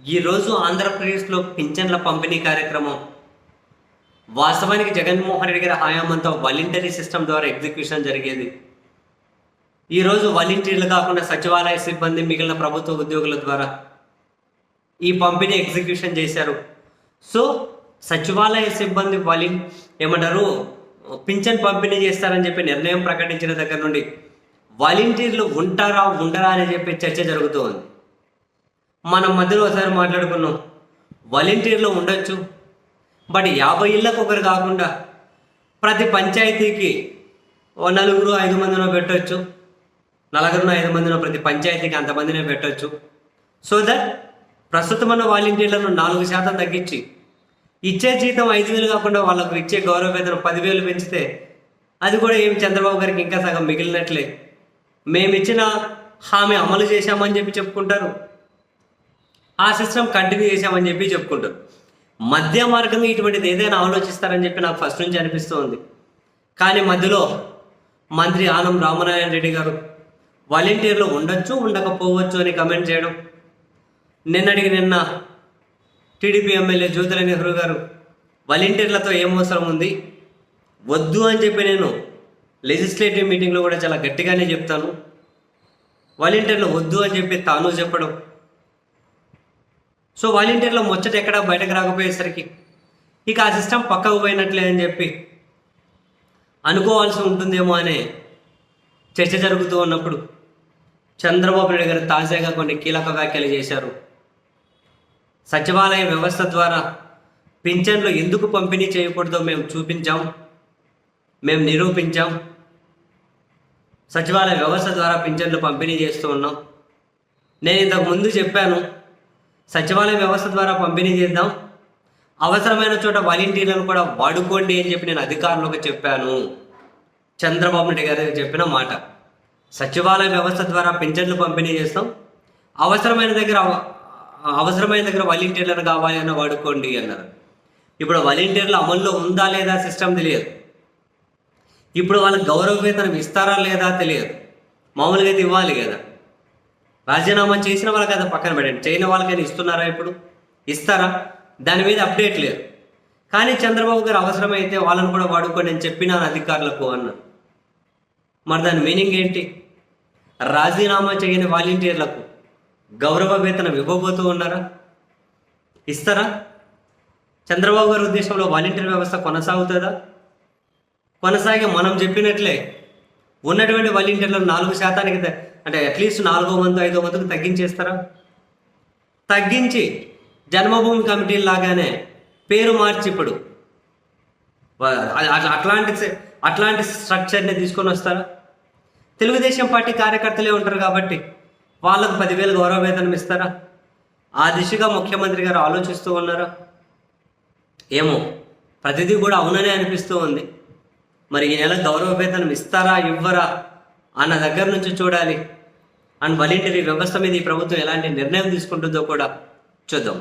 ఈరోజు ఆంధ్రప్రదేశ్లో పింఛన్ల పంపిణీ కార్యక్రమం. వాస్తవానికి జగన్మోహన్ రెడ్డి గారి హయాంతో వాలంటరీ సిస్టమ్ ద్వారా ఎగ్జిక్యూషన్ జరిగేది. ఈరోజు వాలంటీర్లు కాకుండా సచివాలయ సిబ్బంది మిగిలిన ప్రభుత్వ ఉద్యోగుల ద్వారా ఈ పంపిణీ ఎగ్జిక్యూషన్ చేశారు. సో సచివాలయ సిబ్బంది వాలిన్ ఏమంటారు పింఛన్ పంపిణీ చేస్తారని చెప్పి నిర్ణయం ప్రకటించిన దగ్గర నుండి వాలంటీర్లు ఉంటారా ఉండరా అని చెప్పి చర్చ జరుగుతూ ఉంది. మనం మధ్యలో ఒకసారి మాట్లాడుకున్నాం. వాలంటీర్లో ఉండొచ్చు. బట్ యాభై ఇళ్ళకు ఒకరు కాకుండా ప్రతి పంచాయతీకి ఓ నలుగురు ఐదు మందినో పెట్టొచ్చు. నలుగురునో ఐదు మందినో ప్రతి పంచాయతీకి అంతమందినే పెట్టొచ్చు. సో దట్ ప్రస్తుతం ఉన్న వాలంటీర్లను నాలుగు శాతం తగ్గించి ఇచ్చే జీతం ఐదు వేలు కాకుండా వాళ్ళకు ఇచ్చే గౌరవ వేతనం పదివేలు పెంచితే అది కూడా ఏమి చంద్రబాబు గారికి ఇంకా సగం మిగిలినట్లే. మేము ఇచ్చిన హామీ అమలు చేశామని చెప్పి చెప్పుకుంటారు. ఆ సిస్టమ్ కంటిన్యూ చేశామని చెప్పి చెప్పుకుంటారు. మధ్య మార్గంగా ఇటువంటిది ఏదైనా ఆలోచిస్తారని చెప్పి నాకు ఫస్ట్ నుంచి అనిపిస్తుంది. కానీ మధ్యలో మంత్రి ఆనం రామనారాయణ రెడ్డి గారు వాలంటీర్లు ఉండొచ్చు ఉండకపోవచ్చు అని కమెంట్ చేయడం నిన్నటికి నిన్న టీడీపీ ఎమ్మెల్యే జ్యోతిల నెహ్రూ గారు వాలంటీర్లతో ఏం అవసరం ఉంది? వద్దు అని చెప్పి నేను లెజిస్లేటివ్ మీటింగ్లో కూడా చాలా గట్టిగానే చెప్తాను. వాలంటీర్లు వద్దు అని చెప్పి తాను చెప్పడం సో వాలంటీర్లో ముచ్చట ఎక్కడ బయటకు రాకపోయేసరికి ఇక ఆ సిస్టమ్ పక్కకు పోయినట్లే అని చెప్పి అనుకోవాల్సి ఉంటుందేమో అనే చర్చ జరుగుతూ ఉన్నప్పుడు చంద్రబాబు నాయుడు గారు తాజాగా కొన్ని కీలక వ్యాఖ్యలు చేశారు. సచివాలయ వ్యవస్థ ద్వారా పింఛన్లు ఎందుకు పంపిణీ చేయకూడదో మేము చూపించాం. మేము నిరూపించాం. సచివాలయ వ్యవస్థ ద్వారా పింఛన్లు పంపిణీ చేస్తూ ఉన్నాం. నేను ఇంతకు ముందు చెప్పాను సచివాలయ వ్యవస్థ ద్వారా పంపిణీ చేద్దాం. అవసరమైన చోట వాలంటీర్లను కూడా వాడుకోండి అని చెప్పి నేను అధికారులకు చెప్పాను. చంద్రబాబు నాయుడు గారు చెప్పిన మాట. సచివాలయ వ్యవస్థ ద్వారా పింఛన్లు పంపిణీ చేస్తాం. అవసరమైన దగ్గర అవసరమైన దగ్గర వాలంటీర్లను కావాలి అన్న వాడుకోండి అన్నారు. ఇప్పుడు వాలంటీర్లు అమల్లో ఉందా లేదా సిస్టమ్ తెలియదు. ఇప్పుడు వాళ్ళకి గౌరవ వేతనం ఇస్తారా లేదా తెలియదు. మామూలుగా అయితే ఇవ్వాలి కదా. రాజీనామా చేసిన వాళ్ళకి అది పక్కన పెట్టండి. చేయని వాళ్ళకైనా ఇస్తున్నారా ఇప్పుడు? ఇస్తారా? దాని మీద అప్డేట్ లేదు. కానీ చంద్రబాబు గారు అవసరమైతే వాళ్ళని కూడా వాడుకోండి నేను చెప్పినాను అధికారులకు అన్నారు మరి దాని మీనింగ్ ఏంటి? రాజీనామా చేయని వాలంటీర్లకు గౌరవ వేతనం ఇవ్వబోతూ ఉన్నారా? ఇస్తారా? చంద్రబాబు గారి ఉద్దేశంలో వాలంటీర్ వ్యవస్థ కొనసాగుతుందా? కొనసాగి మనం చెప్పినట్లే ఉన్నటువంటి వాలంటీర్లను నాలుగు శాతానికి అంటే అట్లీస్ట్ నాలుగో వంతు ఐదో వంతుకు తగ్గించేస్తారా? తగ్గించి జన్మభూమి కమిటీ లాగానే పేరు మార్చి ఇప్పుడు. అట్లాంటి అట్లాంటి స్ట్రక్చర్ని తీసుకొని వస్తారా? తెలుగుదేశం పార్టీ కార్యకర్తలే ఉంటారు కాబట్టి వాళ్ళకు పదివేలు గౌరవ వేతనం ఇస్తారా? ఆ దిశగా ముఖ్యమంత్రి గారు ఆలోచిస్తూ ఉన్నారా? ఏమో ప్రతిదీ కూడా అవుననే అనిపిస్తూ ఉంది. మరి ఈ నెల గౌరవ వేతనం ఇస్తారా ఇవ్వరా అన్న దగ్గర నుంచి చూడాలి. అండ్ వాలంటరీ వ్యవస్థ మీద ఈ ప్రభుత్వం ఎలాంటి నిర్ణయం తీసుకుంటుందో కూడా చూద్దాం.